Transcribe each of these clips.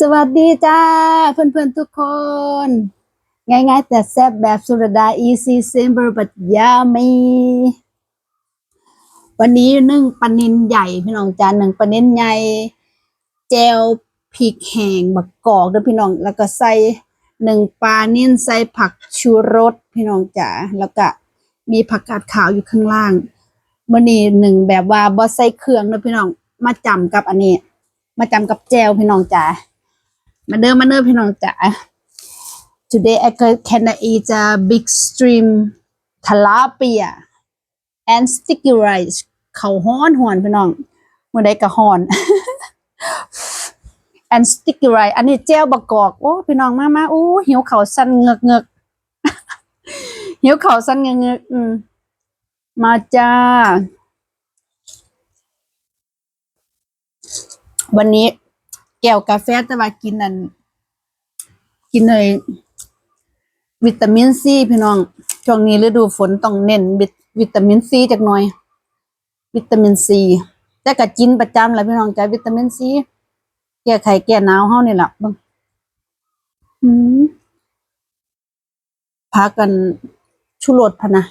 สวัสดีจ้าเพื่อนๆทุกคน ง่ายๆแต่แซ่บแบบสุรดา easy simple but yummy วันนี้นึ่งปลานินใหญ่พี่น้องจานหนึ่งปลานินใหญ่เจลพริกแห้งบักกอกด้วยพี่น้อง แล้วก็ใส่หนึ่งปลานินใส่ผักชูรสพี่น้องจ๋าแล้วก็มีผักกาดขาวอยู่ข้างล่างมื่อนี้หนึ่งแบบว่าบ่ใส่เครื่องเด้วยพี่น้องมาจำกับอันนี้ มาจำกับแจวพี่น้องจ๋า มาเด้อมาเด้อพี่น้องจ๋า Today I can eat a big stream tilapia and sticky rice เขาฮ้อนหวนพี่น้องเมื่อใดก็ฮ้อน and sticky rice อันนี้แจ้วบะกอก โอ้พี่น้องมามาอู้หิวเขาสั่นเงึกเงึกหิวเขาสั่นเงึกเงึกอืมมาจ้า วันนี้ แก้วกาแฟแต่ว่ากินนั่นกินเลยวิตามินซีพี่น้อง ช่วงนี้ฤดูฝนต้องเน้นวิตวิตามินซีจักหน่อย วิตามินซีแต่ก็กินประจำแหละพี่น้องจ้าวิตามินซีแก้ไขแก้หนาวเฮานี่แหละบิ่งพากันชุรสพะนะ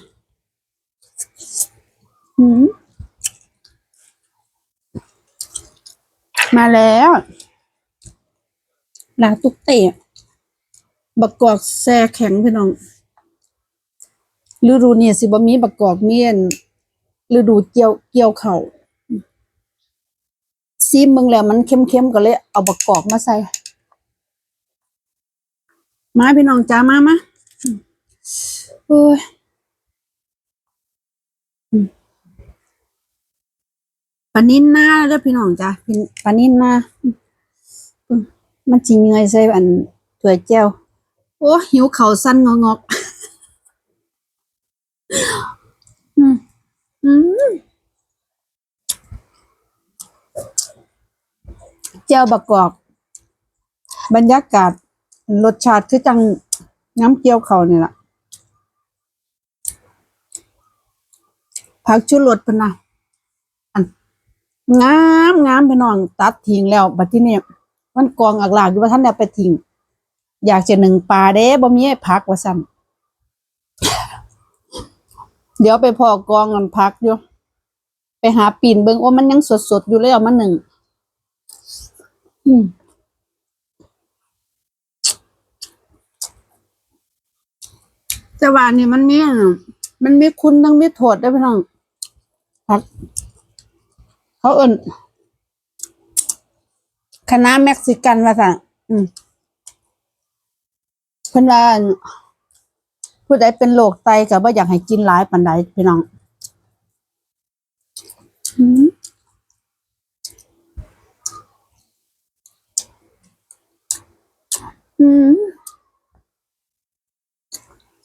มาแล้ว ลาตุกเตะบักกอกแซ่แข็งพี่น้องฤดูเนี้สิบ่มีบักกอกเมียนฤดูเกี่ยวเกี่ยวเขาวซีมเบิ่งแล้วมันเข้มๆก็เลย เอาบักกอกมาใส่ มาพี่น้องจ้ามามาโอ้ยอืมปานินหน้าเด้อพี่น้องจ้าปานินหน้า มันจริงไงใส่อันถั่วแจ้วโอ้หิวเข่าสั้นงอกๆอืมอืมแจ้วบะกอก บรรยากาศรสชาติคือจังน้ำเกี๊ยวเขานี่แหละผักชูรสพนะอันงามงามพี่น้อง ตัดทิ้งแล้ว บัดที่นี่ มันกองอักลากอยู่ว่าท่านเอาไปทิ้งอยากจะหนึ่งปลาเด้บ่มีพักว่าสั่นเดี๋ยวไปพอกองกันพักอยู่ไปหาปีนเบิงว่ามันยังสดๆอยู่เลยเอามาหนึ่งแต่ว่านี่มันมีอันมันมีคุณทั้งมีโทษได้พี่น้องพักเขาเอิ่น คณะเม็กซิกันว่าสั่งอืมเพิ่นว่าอั่นผู้ใดเป็นโรคไตก็บ่อยากให้กินหลายปานใดพี่น้องอืมอืม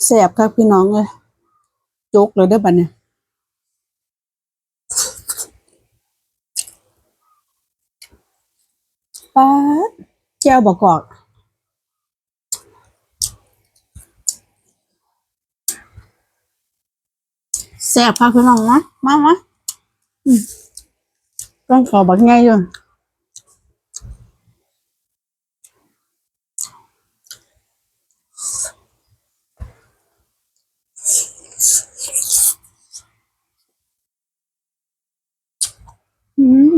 แสบครับพี่น้องเลยจกเลยเด้อบัดเนี่ย ป๊าเจ้าบอกกอกแซ่บค่ะพี่น้องนะมามาต้องขอบักไงอยู่อืม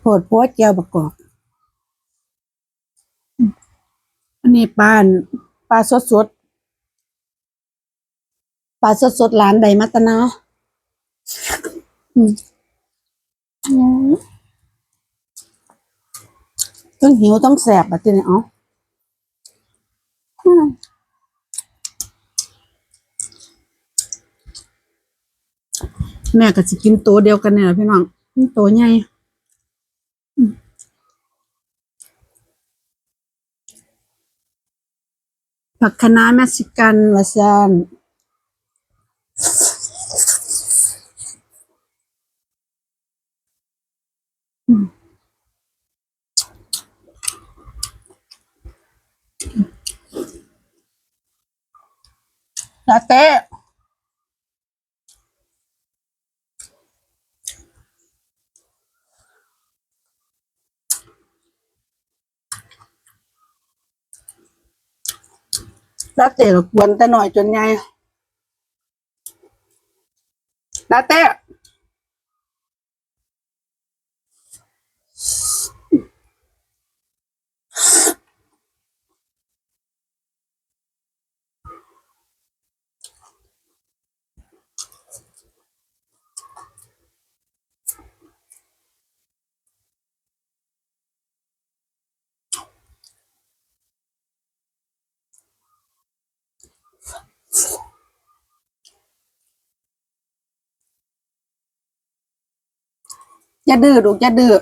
โผดโพดแก้วบกอกอันนี้ปลาปลาสดสดๆปลาสดสดๆร้านใดมัตนาอืมอืมต้องหิวต้องแสบอะทีนี้เอ๋อแม่ก็จะกินตัวเดียวกันเนี่ยพี่น้องมันตัวใหญ่อืม ผักคะน้าเม็กซิกันวาซานอืม ลาเต้ก็กวนแต่หน่อยจนใหญ่ลาเต้ อย่าดื้อลูกอย่าดื้อ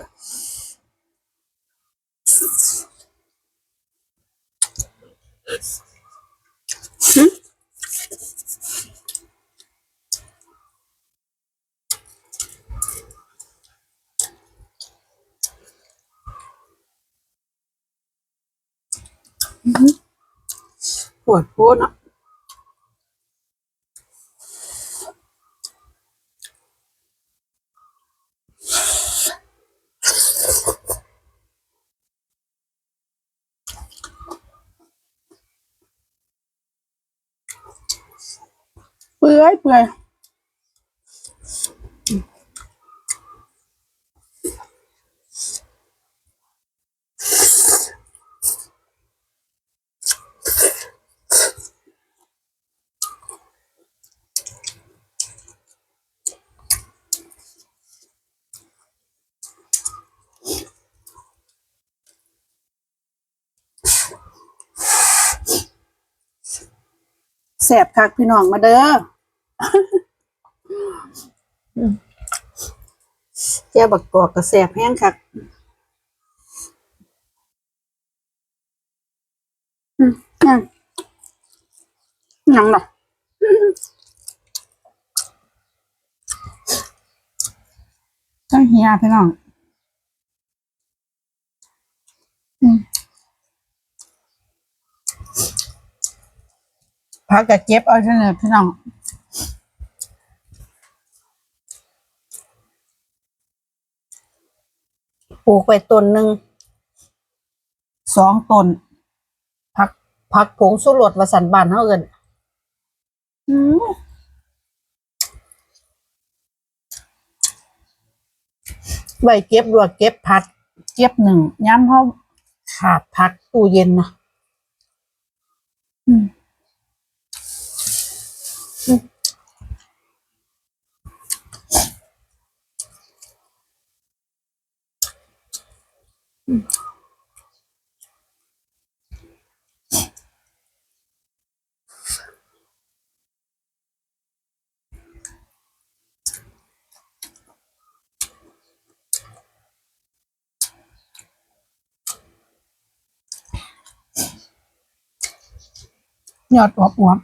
หึปวดโพดเนาะ ปื่อยเปื่อยแสบคักพี่น้องมาเด้อ แจ้บักกอกกระแสบแห้งคักอืมยังยังหรอต้องเฮียพี่น้องอืมพักกับเจ็บเอาเถอะพี่น้อง ลูกไปต้นหนึ่งสองต้นผักผักผงสุรสวสันบานเท่าเอินอืมไว้เก็บดวกเก็บผัดเก็บหนึ่งย้ำเขาขาดผักตู้เย็นนะอืม ยอดอวบอวบ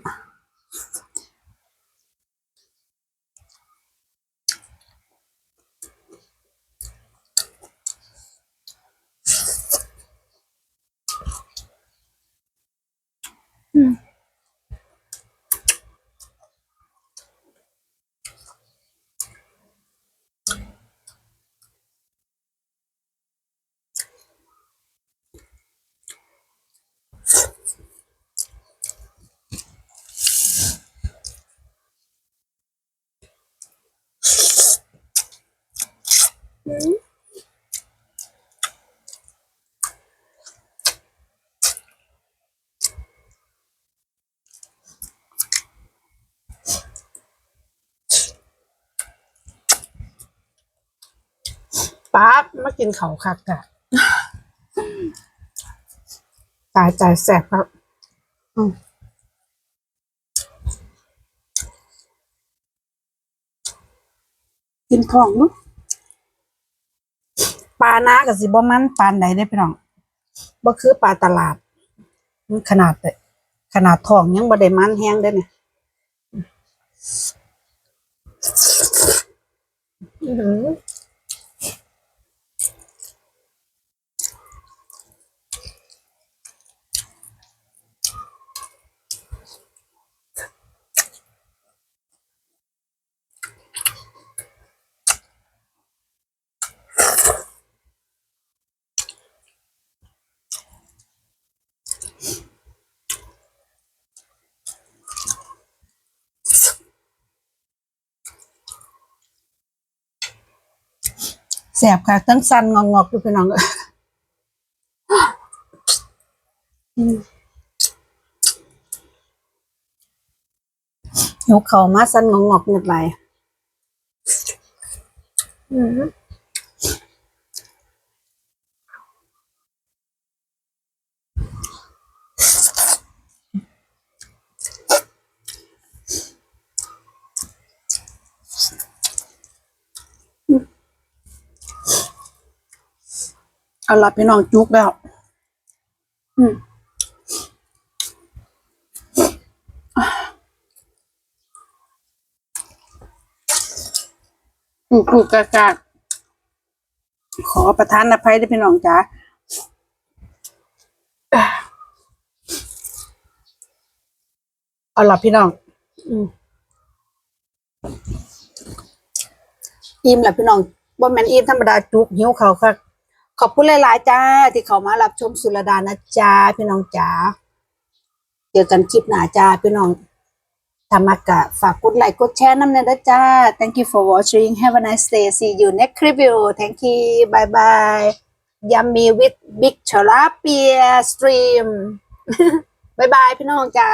ป๊าบมากินเขาคักอะตายใจแสบครับอืมกินของเนุปลานากับสิบ่มันปานใดได้อพี่น้องบ่คือปลาตลาด มันขนาดเลยขนาดทองยังบ่ได้มันแห้งได้อเนี่ยอื้อหืออ แสบค่ะทั้งสันงอกๆอยู่พี่น้องอืมยกเขามาสันงอกๆนิดไหลายอืม เอาละพี่น้องจุกแล้ว อืมกูกูกากากขอประทานอภัยด้วยพี่น้องจ๋าเอาละพี่น้องอืมอิ่มแหละพี่น้องบ่แม่นอิ่มธรรมดาจุกหิวเขาค่ะ ขอบคุณหลายๆจ้า ที่เขามารับชมสุรดานะจ้าพี่น้องจ๋าเจอกันคลิปหน้าจ้าพี่น้องธรรมกะฝากกดไลค์กดแชร์น้ำเนยนะจ้า thank you for watching have a nice day see you next review thank you bye bye yummy with big tilapia stream บายบายพี่น้องจ้า